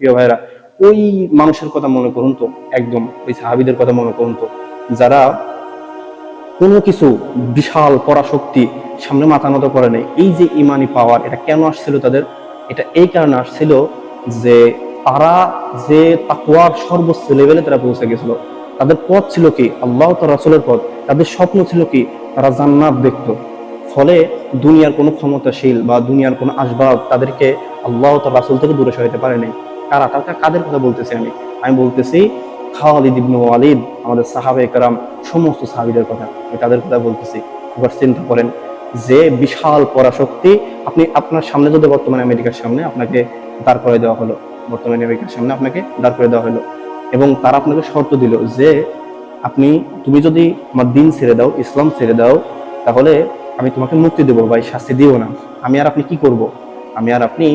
প্রিয় ভাইরা ওই মানুষের কথা মনে করুন তো, একদম ওই সাহাবিদের কথা মনে করুন তো, যারা কোনো কিছু বিশাল পরাশক্তি সামনে মাথা নত করে নেই, এই যে ইমানি পাওয়ার এটা কেন আসছিল তাদের? এটা এই কারণে আসছিল যে তারা যে তাকুয়ার সর্বোচ্চ লেভেলে তারা পৌঁছে গেছিল, তাদের পথ ছিল কি? আল্লাহ তার রাসুলের পথ, তাদের স্বপ্ন ছিল কি? তারা জান্নাত দেখতো। ফলে দুনিয়ার কোনো ক্ষমতাশীল বা দুনিয়ার কোনো আসবাব তাদেরকে আল্লাহ তার রাসুল থেকে দূরে সরাইতে পারে নাই কারা? তাদের কাদের কথা বলতেছি আমি? আমি বলতেছি খালিদ ইবনু ওয়ালিদ, আমাদের সাহাবে কারাম সমস্ত সাহাবিদের কথা আমি তাদের কথা বলতেছি। এবার চিন্তা করেন যে বিশাল পরাশক্তি, আপনি আপনার সামনে যদি বর্তমানে আমেরিকার সামনে আপনাকে দাঁড় করে দেওয়া হলো, বর্তমানে আমেরিকার সামনে আপনাকে দাঁড় করে দেওয়া হলো এবং তারা আপনাকে শর্ত দিল যে আপনি, তুমি যদি আমার দিন ছেড়ে দাও, ইসলাম ছেড়ে দাও, তাহলে আমি তোমাকে মুক্তি দেবো ভাই শাস্তি দিও না। আমি আর আপনি কি করব? আমি আর আপনি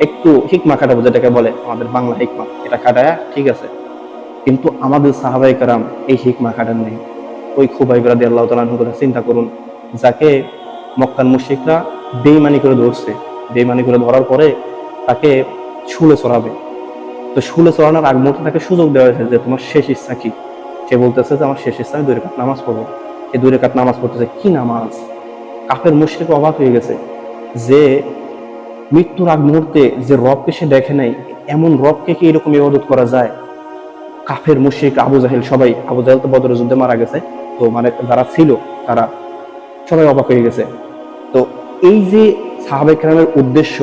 একটু হিকমা কাটাবো যেটাকে বলে, আমাদের বাংলা হিকমা। এটা কাটায় ঠিক আছে। কিন্তু আমাদের সাহাবাই কারাম এই হিকমা কাটান নেই। ওই খুবাই রাদি আল্লাহ তালাহুর কথা চিন্তা করুন। যাকে মক্কান মুশিকরা বেইমানি করে ধরছে। বেইমানি করে ধরার পরে তাকে শুলে চড়াবে তো শুলে চড়ানোর আগ মুহূর্তে তাকে সুযোগ দেওয়া হয়েছে যে, তোমার শেষ ইচ্ছা কি? সে বলতেছে যে, আমার শেষ ইচ্ছা আমি দুই রেখাত নামাজ পড়ব। এই দুই রেখাত নামাজ পড়তেছে। কি নামাজ? কাফের মুশরিক অবাক হয়ে গেছে যে মৃত্যুর আগ মুহূর্তে যে রবকে সে দেখে নাই, এমন রবকে কি এরকম ইবাদত করা যায়? কাফের, মুশরিক, আবু জাহেল সবাই, আবু জাহেল তো বদর যুদ্ধে মারা গেছে। তো মানে যারা ছিল, তারা সবাই অবাক হয়ে গেছে। তো এই যে সাহাবে কেরামের উদ্দেশ্য,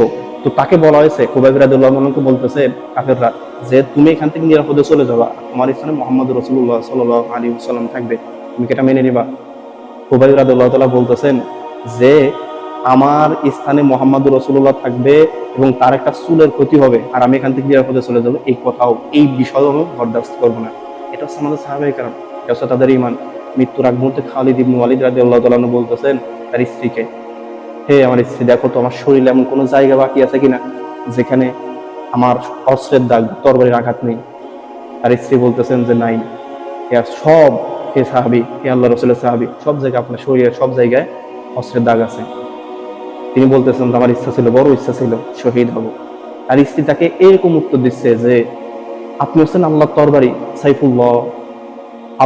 তো তাকে বলা হয়েছে কুবাই বিরাদুল্লাহকে বলতেছে, কাফেররা, যে তুমি এখান থেকে নিরাপদে চলে যাবা। তোমার স্থানে মোহাম্মদ রসুল্লাহ সাল আলী সাল্লাম থাকবে। তুমি এটা মেনে নিবা? কুবাই বিরাদুল্লাহ তালা বলতেছেন যে আমার স্থানে মোহাম্মদ রসুল্লাহ থাকবে এবং তার একটা চুলের ক্ষতি হবে। আর আমি এখান থেকে নিরাপদে চলে যাব। এই কথাও, এই বিষয়ও আমি বরদাস্ত করব না। এটা হচ্ছে আমাদের সাহাবাই কারণ এটা হচ্ছে তাদের ইমান মৃত্যুর আগ মুহূর্তে খালিদ ইবনু ওয়ালিদ রাজি আল্লাহ তালু বলতেছেন তার স্ত্রীকে, হে আমার স্ত্রী, দেখো তো আমার শরীরে এমন কোনো জায়গা বাকি আছে কিনা যেখানে আমার অস্ত্রের দাগ, তরবারির আঘাত নেই? তার স্ত্রী বলতেছেন যে, নাই। এ সব হে সাহাবি, হে আল্লাহ রসুলের সাহাবি, সব জায়গায় আপনার শরীরের সব জায়গায় অস্ত্রের দাগ আছে। তিনি বলতেছেন আমার ইচ্ছা ছিল, বড় ইচ্ছা ছিল, শহীদ হব। আর স্ত্রী তাকে এরকম উত্তর দিচ্ছে যে, আপনি হচ্ছেন আল্লাহ তরবারি, সাইফুল্লাহ।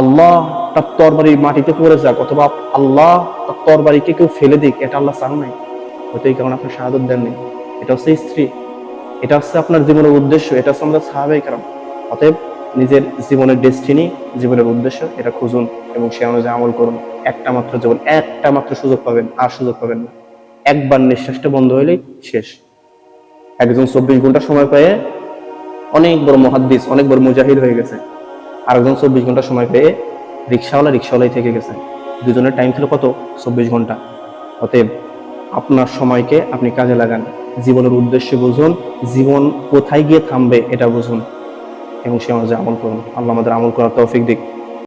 আল্লাহ তার তরবারি মাটিতে পড়ে যাক, অথবা আল্লাহ তার তরবারিকে কেউ ফেলে দিক, এটা আল্লাহ চান নাই। হয়তো এই কারণে আপনার শাহাদত দেননি। এটা হচ্ছে স্ত্রী। এটা হচ্ছে আপনার জীবনের উদ্দেশ্য, এটা হচ্ছে আমাদের সাহাবাই কারণ অতএব নিজের জীবনের ডেস্টিনি জীবনের উদ্দেশ্য, এটা খুঁজুন এবং সে অনুযায়ী আমল করুন। একটা মাত্র জীবন, একটা মাত্র সুযোগ পাবেন, আর সুযোগ পাবেন না। একবার নিঃশ্বাসটা বন্ধ হইলেই শেষ। একজন চব্বিশ ঘণ্টা সময় পেয়ে অনেক বড় মহাদ্দিস, অনেক বড় মুজাহিদ হয়ে গেছে। আর একজন চব্বিশ ঘণ্টা সময় পেয়ে রিক্সাওয়ালা রিক্সাওয়ালাই থেকে গেছে। দুজনের টাইম ছিল কত? চব্বিশ ঘণ্টা। অতএব আপনার সময়কে আপনি কাজে লাগান। জীবনের উদ্দেশ্য বুঝুন। জীবন কোথায় গিয়ে থামবে এটা বুঝুন। এবং সে আমাদের আমল করুন। আল্লাহ আমাদের আমল করার তৌফিক দিক।